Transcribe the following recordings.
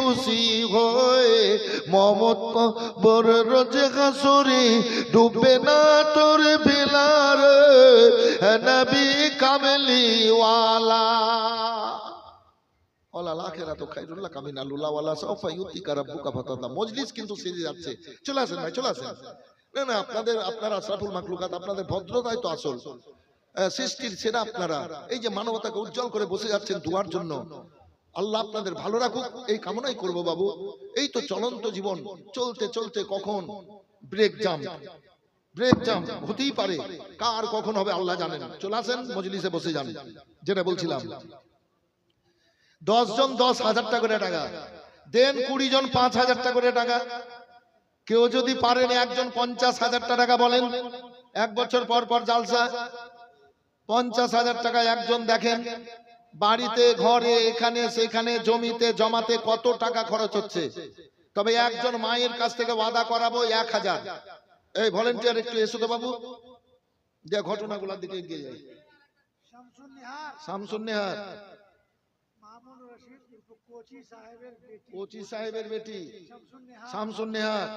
খুশি হয়ে মমত বর রোজে হাসুরি, ডুবে না তোর বিলার নবী কামলি ওয়ালা কিন্তু যাচ্ছে। চলে ভাই, চলে না না, আপনাদের আপনাদের তো আসল। সৃষ্টির আপনারা। এই যে মানবতাকে উজ্জ্বল করে বসে যাচ্ছেন দুয়ার জন্য। আল্লাহ আপনাদের ভালো রাখুক, এই কামনাই করব বাবু। এই তো চলন্ত জীবন, চলতে চলতে কখন? ব্রেক জাম ব্রেক জাম হতেই পারে, কার কখন হবে আল্লাহ জানেন। চলে আসেন, মজলিসে বসে যান। যেটা বলছিলাম। দশ জন দশ হাজার টাকা করে টাকা। দেন কুড়ি জন পাঁচ হাজার টাকা করে টাকা। কেউ যদি পারেন একজন পঞ্চাশ হাজার টাকা বলেন। এক বছর পর পর জালসা। পঞ্চাশ হাজার টাকা একজন দেখেন। বাড়িতে ঘরে এখানে সেখানে জমিতে জমাতে কত টাকা খরচ হচ্ছে? তবে একজন মায়ের কাছ থেকে ওয়াদা করাবো এক হাজার। এই ভলেন্টিয়ার একটু এসো তো বাবু। যে ঘটনাগুলোর দিকে এগিয়ে যাই। শামসুন নিহার কোচি সাহেবের বেটি। শামসুন নেহার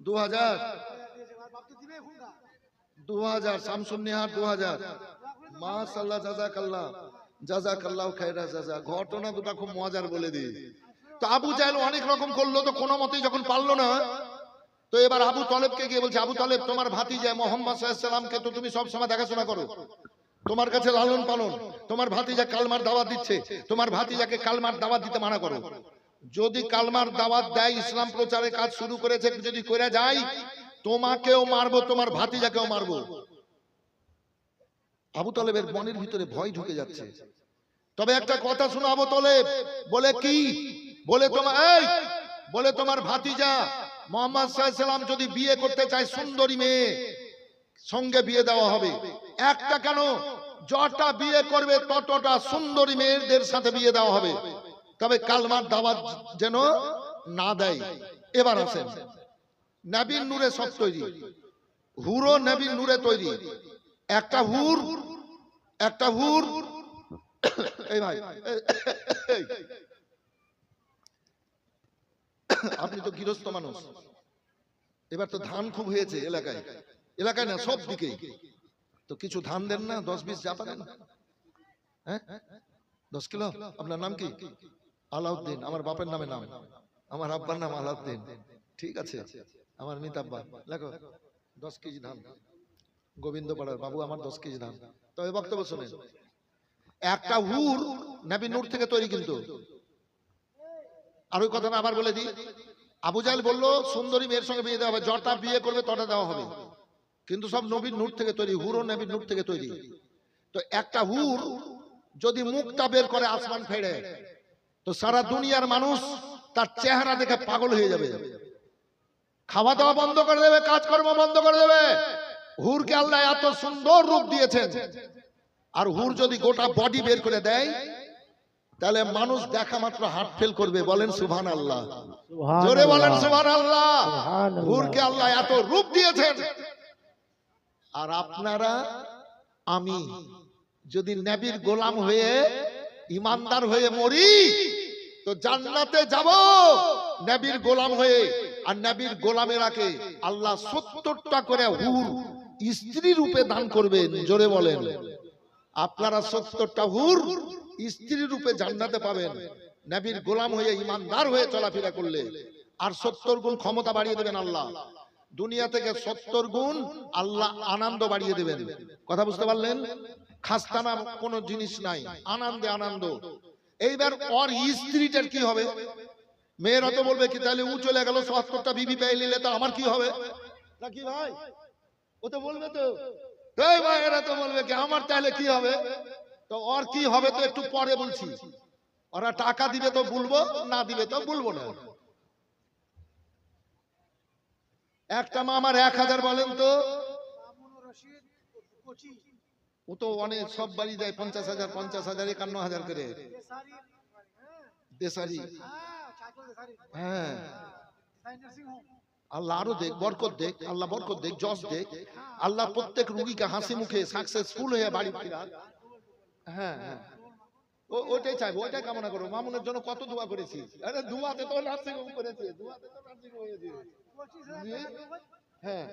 দু হাজার দু হাজার শামসুন নেহার দু হাজার মাশাল্লাহ জাজাকাল্লাহ জাজাকাল্লাহ খায়রা জাজা ঘটনা দুটা খুব মজার বলে দিই। তো আবু জাহেল অনেক রকম করল, তো কোনো মতেই যখন পারল না, তো এবার আবু তলেবকে গিয়ে বলছে, আবু তলেব, তোমার ভাতিজা মোহাম্মদ সাল্লামকে তো তুমি সব সময় দেখাশোনা করো। তোমার কাছে লালন পালন, তোমার ভাতিজা কালমার দাওয়াত দিচ্ছে, তোমার ভাতিজাকে কালমার দাওয়াত দিতে মানা করো। যদি কালমার দাওয়াত দেয়, ইসলাম প্রচারের কাজ শুরু করেছে, যদি করে যায়, তোমাকেও মারবো, তোমার ভাতিজাকেও মারবো। আবু তলেবের মনের ভিতরে ভয় ঢুকে যাচ্ছে। তবে একটা কথা শোনো আবু তলেব বলে কি? বলে তোমার এই বলে তোমার ভাতিজা মোহাম্মদ সাল্লাম যদি বিয়ে করতে চায় সুন্দরী মেয়ে সঙ্গে বিয়ে দেওয়া হবে। একটা কেন? যটা বিয়ে করবে ততটা সুন্দরী মেয়েদের সাথে বিয়ে দেওয়া হবে। তবে কালমার দাওয়াত যেন না দেয়। এবার আসেন। নবীন নূরে সব তৈরি। হুরো নবীন নূরে তৈরি। একটা হুর একটা হুর। এই ভাই আপনি তো গৃহস্থ মানুষ। এবার তো ধান খুব হয়েছে এলাকায়। এলাকায় না সব দিকে তো কিছু ধান দেন না দশ বিশ যা পারেন হ্যাঁ? দশ কিলো? আপনার নাম কি? আলাউদ্দিন আমার বাপের নামে নাম। আমার আব্বার নাম আলাউদ্দিন। ঠিক আছে। আমার মিতাব্বা। লেখো দশ কেজি ধান। গোবিন্দ পাড়ার বাবু আমার দশ কেজি ধান। তবে বক্তব্য শোনেন। একটা হুর নাবি নূর থেকে তৈরি কিন্তু। আর ওই কথা আবার বলে দিই। আবু জাহেল বলল সুন্দরী মেয়ের সঙ্গে বিয়ে দেওয়া হবে যটা বিয়ে করবে তটা দেওয়া হবে। কিন্তু সব নবীর নূর থেকে তৈরি হুরও নবীর নূর থেকে তৈরি। তো একটা হুর যদি মুখটা বের করে আসমান ফেড়ে তো সারা দুনিয়ার মানুষ তার চেহারা দেখে পাগল হয়ে যাবে। খাওয়া দাওয়া বন্ধ করে দেবে কাজকর্ম বন্ধ করে দেবে। হুরকে আল্লাহ এত সুন্দর রূপ দিয়েছেন। আর হুর যদি গোটা বডি বের করে দেয় তাহলে মানুষ দেখা মাত্র হার্ট ফেল করবে। বলেন সুভান আল্লাহ জোরে বলেন সুভান আল্লাহ হুরকে আল্লাহ এত রূপ দিয়েছেন। আর আপনারা আমি যদি নবীর গোলাম হয়ে ইমানদার হয়ে মরি তো জান্নাতে যাব। নবীর গোলাম হয়ে আর নবীর গোলামেরাকে আল্লাহ সত্তরটা করে হুর স্ত্রী রূপে দান করবেন, জোরে বলেন। আপনারা সত্তরটা হুর, স্ত্রী রূপে জান্নাতে পাবেন। নবীর গোলাম হয়ে ইমানদার হয়ে চলাফেরা করলে আর সত্তর গুণ ক্ষমতা বাড়িয়ে দেবেন আল্লাহ। দুনিয়া থেকে সত্তর গুণ আল্লাহ আনন্দ বাড়িয়ে দেবেন। কথা বুঝতে পারলেন? খাস্তানা কোনো জিনিস নাই, আনন্দে আনন্দ। এইবার ওর স্ত্রীটার কি হবে? মেয়েরা তো বলবে কি, তাহলে উ চলে গেল, সত্তরটা বিবি পেয়ে নিলে তো আমার কি হবে? নাকি ভাই? ও তো বলবে তো। এই ভাই এরা তো বলবে কি আমার তাহলে কি হবে? তো ওর কি হবে তো একটু পরে বলছি। ওরা টাকা দিবে তো বলব না দিবে তো বলব না। একটা মা আমার এক হাজার বলেন তো। ও তো অনেক সব বাড়ি দেয় পঞ্চাশ হাজার পঞ্চাশ হাজার একান্ন হাজার করে। হ্যাঁ দেশারি। হ্যাঁ। আল্লাহ আরও দেখ বরকত দেখ আল্লাহ বরকত দেখ যশ দেখ। আল্লাহ প্রত্যেক রুগীকে হাসি মুখে সাকসেসফুল হয়ে বাড়ি ফিরাক হ্যাঁ হ্যাঁ। ও ওইটাই চাইব ওইটাই কামনা করব। মামুনের জন্য কত দোয়া করেছি। আরে দুয়াতে তো নার্সিং হোম করেছে দুয়াতে তো নার্সিং হোম হয়েছে। হ্যাঁ।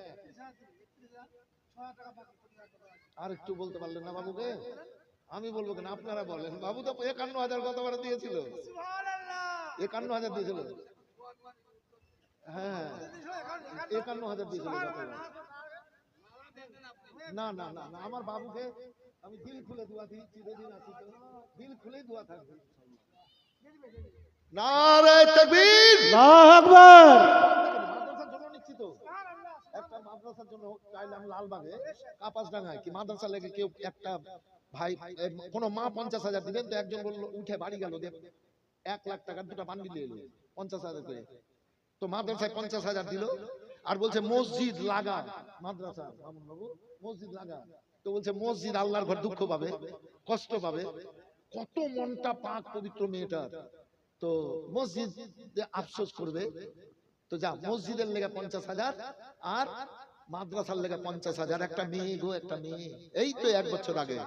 আর একটু বলতে পারলেন না বাবুকে? আমি বলব কেন? আপনারা বলেন। বাবু তো একান্ন হাজার গতবার দিয়েছিল। একান্ন হাজার দিয়েছিল। হ্যাঁ দিয়েছ, একান্ন- একান্ন- একান্ন হাজার দিয়েছিল না না না না আমার বাবুকে আমি দিল খুলে দোয়া দিই চিরদিন আছি তো। দিল খুলেই দোয়া থাকবে। নারে তাকবীর। মাদ্রাসার জন্য নিচ্ছি তো একটা মাদ্রাসার জন্য চাইলাম লালবাগে কাপাসডাঙ্গায় কি মাদ্রাসা লেগে কেউ একটা ভাই কোনো মা পঞ্চাশ হাজার দিবেন তো একজন বলল উঠে বাড়ি গেল এক লাখ টাকার দুটা বান্ডিল এলো পঞ্চাশ হাজার করে। তো মাদ্রাসায় পঞ্চাশ হাজার দিল। আর বলছে মসজিদ লাগা। মাদ্রাসা মসজিদ লাগা। তো বলছে মসজিদ আল্লাহর ঘর দুঃখ পাবে কষ্ট পাবে। কত মনটা পাক পবিত্র মেয়েটার। তো মসজিদ আফসোস করবে। তো যা মসজিদের লেগে পঞ্চাশ হাজার। আর মাদ্রাসার লেগে পঞ্চাশ হাজার একটা মেয়ে গো একটা মেয়ে। এই তো এক বছর আগে।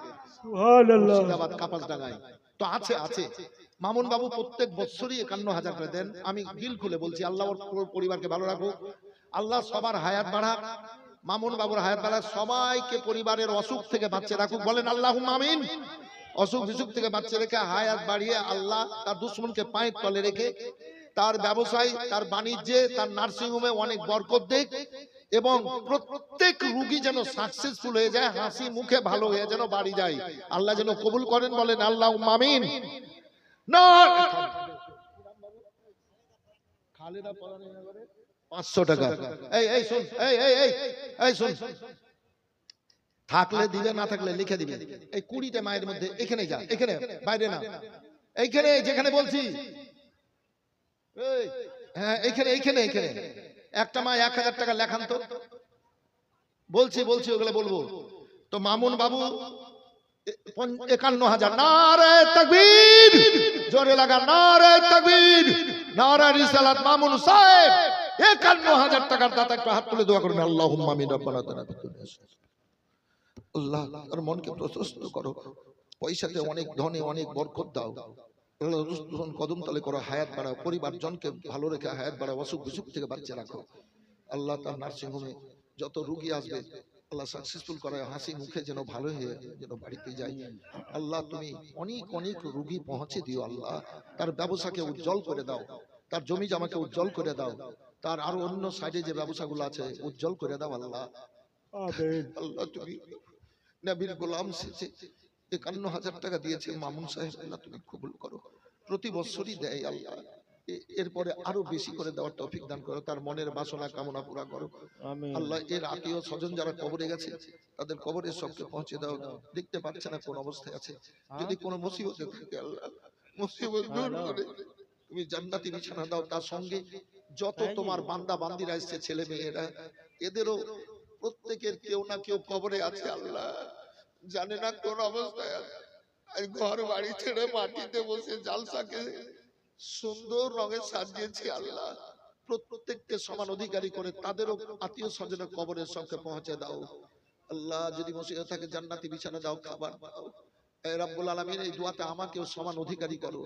মুর্শিদাবাদ কাপাস ডাঙ্গায় তো আছে আছে। মামুন বাবু প্রত্যেক বছরই একান্ন হাজার করে দেন। আমি দিল খুলে বলছি আল্লাহ ওর পরিবারকে ভালো রাখুক। আল্লাহ সবার হায়াত বাড়াক। মামুন বাবুর হায়াত বাড়াক। সবাইকে পরিবারের অসুখ থেকে বাঁচিয়ে রাখুক। বলেন আল্লাহ আমিন। অসুখ বিসুখ থেকে বাঁচিয়ে রেখে হায়াত বাড়িয়ে আল্লাহ তার দুশ্মনকে পায়ের তলে রেখে তার ব্যবসায় তার বাণিজ্যে তার নার্সিং হোমে অনেক বরকত দেখ এবং প্রত্যেক রুগী যেন সাকসেসফুল হয়ে যায় হাসি মুখে ভালো হয়ে যেন বাড়ি যায় আল্লাহ যেন কবুল করেন বলেন আল্লাহ মামিন না খালেদা পাঁচশো টাকা এই এই শোন এই এই এই এই শোন থাকলে দিবে না থাকলে লিখে দিবে এই কুড়িটা মায়ের মধ্যে এখানে যা এখানে বাইরে না এইখানে যেখানে বলছি এই, হ্যাঁ এইখানে এইখানে এইখানে একটা মা এক হাজার টাকা লেখান তো। বলছি বলছি, ওগুলো বলব। তো মামুন বাবু একান্ন হাজার। নারে তাকবীর, জোরে লাগা নারে তাকবীর, নারে মামুন সাহেব। একান্ন হাজার টাকার দাতা, একটু হাত তুলে দোয়া করবেন। আল্লাহ আমিন, রব্বানা। আল্লাহ, তার মনকে প্রশস্ত করো। পয়সাতে অনেক ধনে, অনেক বরকত দাও। আল্লাহ কদম তলে করো হায়াত বাড়াও পরিবার জনকে ভালো রেখে হায়াত বাড়াও অসুখ বিসুখ থেকে বাঁচিয়ে রাখো। আল্লাহ তার নার্সিং হোমে যত রুগী আসবে আল্লাহ সাকসেসফুল করে হাসি মুখে যেন ভালো হয়ে যেন বাড়িতে যাই আল্লাহ তুমি অনেক অনেক রুগী পৌঁছে দিও আল্লাহ। তার ব্যবসাকে উজ্জ্বল করে দাও তার জমি জামাকে উজ্জ্বল করে দাও তার আরও অন্য সাইডে যে ব্যবসাগুলো আছে উজ্জ্বল করে দাও আল্লাহ। আল্লাহ তুমি নবীর গোলাম সেজে একান্ন হাজার টাকা দিয়েছে মামুন সাহেব আল্লাহ তুমি কবুল করো। প্রতি বছরই দেয় আল্লাহ। এরপরে আরও বেশি করে দেওয়ার তৌফিক দান করো তার মনের বাসনা কামনা পুরা করো। আল্লাহ এর আত্মীয় স্বজন যারা কবরে গেছে তাদের কবরের সবকে পৌঁছে দাও। দেখতে পাচ্ছে না কোন অবস্থায় আছে। যদি কোনো মুসিবতে থাকে আল্লাহ মুসিবত দূর করে। তুমি জান্নাতি বিছানা দাও তার সঙ্গে যত তোমার বান্দা বান্দিরা এসছে ছেলে মেয়েরা এদেরও প্রত্যেকের কেউ না কেউ কবরে আছে আল্লাহ। জানে না কোন অবস্থায়। আজ ঘর বাড়ি ছেড়ে মাটিতে বসে জালসাকে সুন্দর রঙে সাজিয়েছি আল্লাহ। প্রত্যেককে সমান অধিকারী করে তাদেরও আত্মীয় স্বজনের কবরের সবকে পৌঁছে দাও। আল্লাহ, যদি মুসিবত থাকে জান্নাতি বিছানা দাও, খাবার দাও। রাব্বুল আলামিন এই দোয়াতে আমাকেও সমান অধিকারী করো।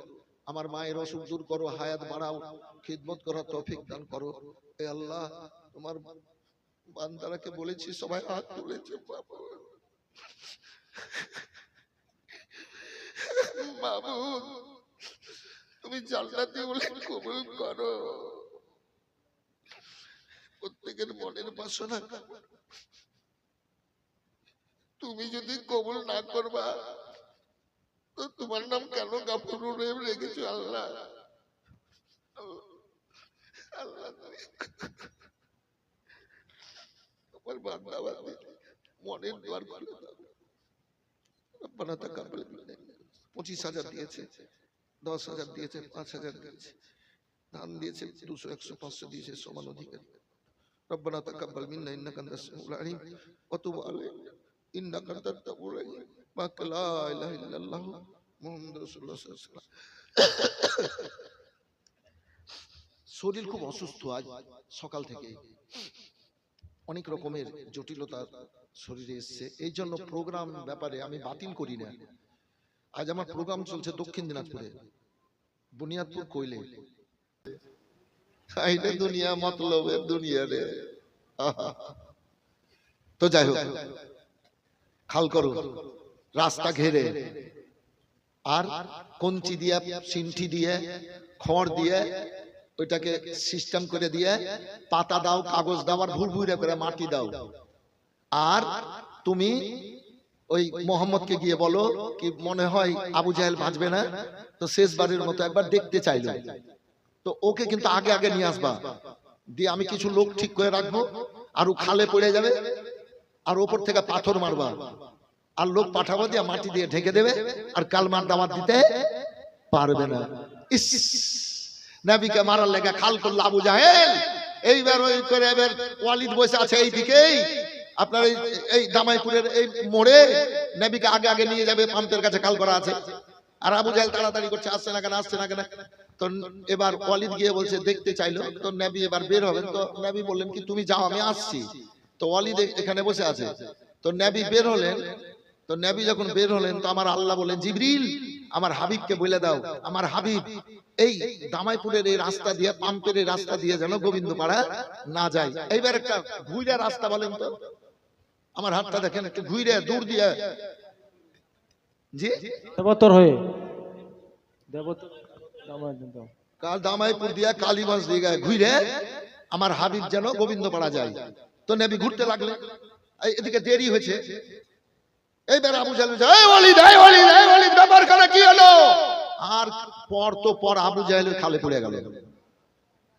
আমার মায়ের অসুখ দূর করো, হায়াত বাড়াও, খিদমত করার তৌফিক দান করো। এ আল্লাহ, তোমার বান্দারাকে বলেছি, সবাই হাত তুলেছে, বাবু। তুমি বলে কবুল করো। প্রত্যেকের মনের বাসনা। তুমি যদি কবুল না করবা, তো তোমার নাম কেন গাফুর রেখেছো আল্লাহ? আল্লাহ তোমার বান্দা মনের খুলে দাও। রব্বানা তাকাব্বাল মিন্না পঁচিশ হাজার দিয়েছে দশ হাজার দিয়েছে পাঁচ হাজার দিয়েছে ধান দিয়েছে দুশো একশো পাঁচশো দিয়েছে সমান অধিকারী রব্বানা তাকাব্বাল মিন্না ইন্নাকা আনতাস সামিউল আলিম ওয়া তুব আলাইনা ইন্নাকা আনতাত তাওয়াবুর রহিম লা ইলাহা ইল্লাল্লাহ মুহাম্মাদুর রাসূলুল্লাহ সাল্লাল্লাহু আলাইহি ওয়াসাল্লাম শরীর খুব অসুস্থ আজ সকাল থেকে অনেক রকমের জটিলতা শরীরে এসছে। এই জন্য প্রোগ্রাম ব্যাপারে আমি বাতিল করি না। আজ আমার প্রোগ্রাম চলছে দক্ষিণ দিনাজপুরে। বুনিয়াদপুর কইলে। দুনিয়া মতলবের দুনিয়া রে। তো যাই হোক খাল করো রাস্তা ঘেরে। আর কঞ্চি দিয়ে সিনঠি দিয়ে খড় দিয়ে ওইটাকে সিস্টেম করে দিয়ে পাতা দাও, কাগজ দাও আর ভুল ভুইরা করে মাটি দাও। আর তুমি ওই মোহাম্মদকে গিয়ে বলো কি মনে হয় আবু জাহেল বাঁচবে না? তো শেষবারের মতো একবার দেখতে চাইলো। তো ওকে কিন্তু আগে আগে নিয়ে আসবা। দিয়ে আমি কিছু লোক ঠিক করে রাখব আর ও খালে পড়ে যাবে আর ওপর থেকে পাথর মারবা। আর লোক পাঠাবো দিয়ে মাটি দিয়ে ঢেকে দেবে আর কাল কালমার দাওয়াত দিতে পারবে না। ইস! নবীকে মারার লেগে খাল করল আবু জাহেল। এইবার ওই করে এবার ওয়ালিদ বসে আছে এই দিকেই আপনার এই এই দামাইপুরের এই মোড়ে নবীকে আগে আগে নিয়ে যাবে পাম্পের কাছে খাল করা আছে। আর আবু জাহেল তাড়াতাড়ি করছে আসছে না কেন আসছে না কেন? তো এবার ওয়ালিদ গিয়ে বলছে দেখতে চাইলো। তো নবী এবার বের হবেন। তো নবী বললেন কি তুমি যাও আমি আসছি। তো ওয়ালিদ এখানে বসে আছে। তো নবী বের হলেন। তো নবী যখন বের হলেন তো আমার আল্লাহ বলেন জিবরিল আমার হাবিবকে বলে দাও আমার হাবিব এই দামাইপুরের এই রাস্তা দিয়ে পাম্পের এই রাস্তা দিয়ে যেন গোবিন্দপাড়া না যায়। এইবার একটা ঘুরে রাস্তা বলেন তো। আমার হাতটা দেখেন একটু ঘুরে দূর দিয়ে। জি? দেবতর হয়ে। দেবতর কাল দামাইপুর দিয়া কালীগঞ্জ দিকে ঘুরে আমার হাবিব যেন গোবিন্দপাড়া যায়। তো নেবি ঘুরতে লাগলে। এই এদিকে দেরি হয়েছে। এইবার আবু এই এই ওয়ালিদ ব্যাপার আর পর তো পর আবু জাহেলের খালে পড়ে গেল।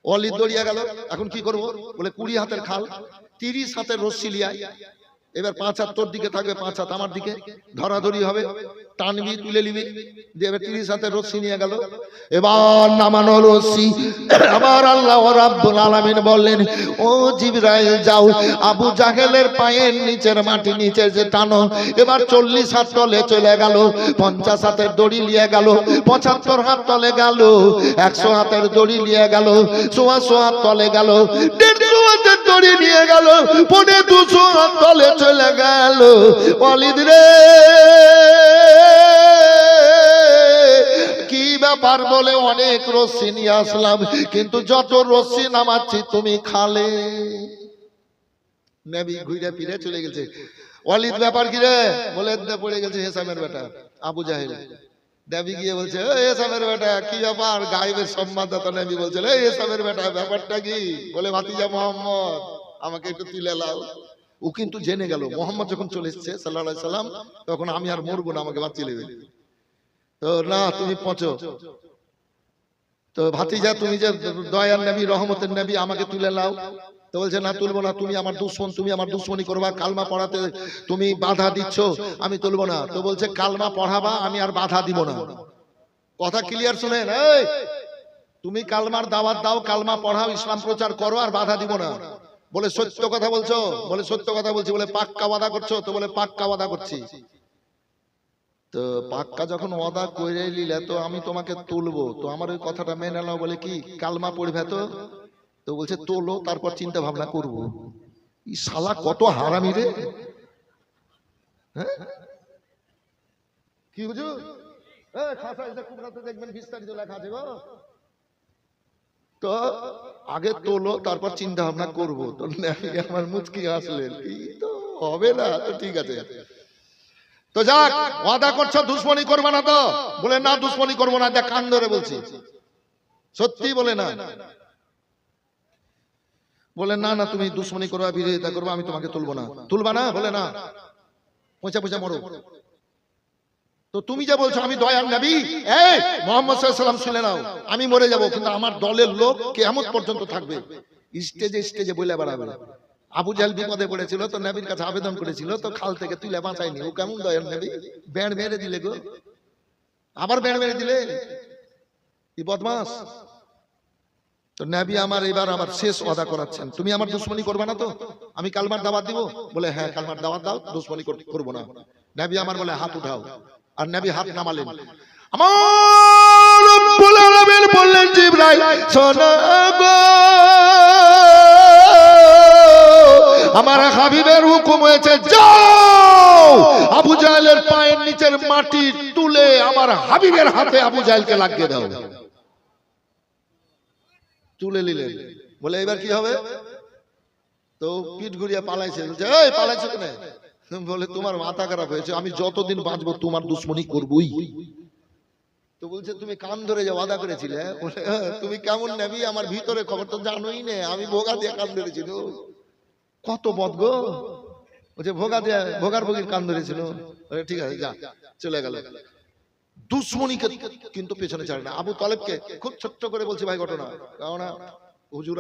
অলিদ দড়িয়া গেল। এখন কি করব? বলে কুড়ি হাতের খাল, তিরিশ হাতের রশ্মি লিয়ায়। এবার পাঁচ হাত তোর দিকে থাকবে, পাঁচ হাত আমার দিকে। ধরাধরি হবে, টানবি, তুলে নিবি। এবার তিরিশ হাতের রশ্মি নিয়ে গেল। এবার নামানো রশ্মি। আবার আল্লাহ রাব্বুল আলামিন বললেন, ও জিবরাইল, যাও। আবু জাহেলের পায়ের নিচের মাটি নিচে যে টানো। এবার চল্লিশ হাত তলে চলে গেল, পঞ্চাশ হাতের দড়ি নিয়ে গেল, পঁচাত্তর হাত তলে গেল, একশো হাতের দড়ি নিয়ে গেল সোয়াশো হাত তলে গেল, দেড়শো হাতের দড়ি নিয়ে গেল, পনে দুশো তলে চলে গেল। অলিদ রে, কি ব্যাপার বলে অনেক রশ্মি নিয়ে আসলাম, কিন্তু যত রশ্মি নামাচ্ছি তুমি খালে। নেবি ঘুরে ফিরে চলে গেছে। অলিদ ব্যাপার কি রে? বলে পড়ে গেছে হেসামের বেটা আবু জাহেল। দেবী গিয়ে বলছে "এই হেসামের বেটা কি ব্যাপার? গায়েবের সম্মানদাতা নেবি বলছে এই হেসামের বেটা ব্যাপারটা কি? বলে ভাতিজা মোহাম্মদ আমাকে একটু তুলে লাও ও কিন্তু জেনে গেল মোহাম্মদ যখন চলে এসছে সাল্লাহ সাল্লাম তখন আমি আর মরবো না আমাকে বাঁচিয়ে নেবে। তো না তুমি পচো। তো ভাতিজা তুমি যে দয়ার নবী রহমতের নবী আমাকে তুলে নাও। তো বলছে, না তুলবো না, তুমি আমার দুশ্মন, তুমি আমার দুশ্মনী করবা, কালমা পড়াতে তুমি বাধা দিচ্ছ, আমি তুলবো না। তো বলছে, কালমা পড়াবা, আমি আর বাধা দিব না। কথা ক্লিয়ার এই, তুমি কালমার দাওয়াত দাও, কালমা পড়াও, ইসলাম প্রচার করো, আর বাধা দিব না। বলে, সত্য কথা বলছো? বলে, সত্য কথা বলছি। বলে, পাক্কা ওয়াদা করছ? তো বলে, পাক্কা ওয়াদা করছি। তো পাক্কা যখন ওয়াদা করে নিলে তো আমি তোমাকে তুলবো। তো আমার ওই কথাটা মেনে নাও বলে কি, কালমা পড়বে তো? তো বলছে তোলো তারপর চিন্তা ভাবনা করব। ই শালা কত হারামি রে। হ্যাঁ? কি বুঝু দেখবেন বিস্তারিত লেখা আছে গো। তো আগে তোলো তারপর চিন্তা ভাবনা করব। তো আমার মুচকি আসলেন তো হবে না তো ঠিক আছে। তো যাক ওয়াদা করছ দুশ্মনী করবে না তো। বলে না দুশ্মনী করব না। দেখ কান ধরে বলছি। সত্যি বলে না। বলে, না না, তুমি দুশ্মনী করবা বিরোধিতা করবা আমি তোমাকে তুলবো না। তুলবা না? বলে, না। পয়সা পয়সা মরো। তো তুমি যা বলছো, আমি দয়ার নবী। এই, মোহাম্মদ সাল্লাম শুনে নাও, আমি মরে যাব, কিন্তু আমার দলের লোক কেমন পর্যন্ত থাকবে। স্টেজে স্টেজে বলে বেড়াবে। আবু জাহেল বিপদে পড়েছিল, তো নবীর কাছে আবেদন করেছিল, তো খাল থেকে তুলে বাঁচায়নি। ও কেমন দয়ার নবী? ব্যাঁড় মেরে দিলে গো। আবার ব্যাঁড় মেরে দিলে? বদমাস তো নবী আমার এবার আমার শেষ ওয়াদা করাচ্ছেন। তুমি আমার দুশ্মনী করবে না তো? আমি কালমার দাওয়াত দিব? বলে হ্যাঁ কালমার দাওয়াত দাও, দুশ্মনী কর- করব না। নবী আমার বলে, হাত উঠাও। আর নবী হাত নামালেন। আমার বললেন, জিবরাইল আমার হাবিবের হুকুম হয়েছে, যাও। আবু জাহেলের পায়ের নিচের মাটি তুলে আমার হাবিবের হাতে আবু জাহেলকে লাগিয়ে দাও। তুলে নিলেন। বলে এবার কি হবে? তো পিঠ ঘুরিয়ে পালাইছে। এই পালাইছে কেন? বলে তোমার মাথা খারাপ হয়েছে। আমি যতদিন বাঁচবো তোমার দুশ্মনী করবই। তো বলছে তুমি কান ধরে যে ওয়াদা করেছিলে? "হ্যাঁ, তুমি কেমন নেবি? আমার ভিতরে খবর তো জানোই না। আমি ভোগা দিয়ে কান ধরেছিল কত বদ গো? বলছে ভোগা দিয়ে ভোগার ভোগীর কান ধরেছিল। ঠিক আছে যা চলে গেল। দুশ্মনীকে কিন্তু পেছনে ছাড়ে না। আবু তালেবকে খুব ছোট্ট করে বলছে, ভাই, ঘটনা। কেননা হুজুর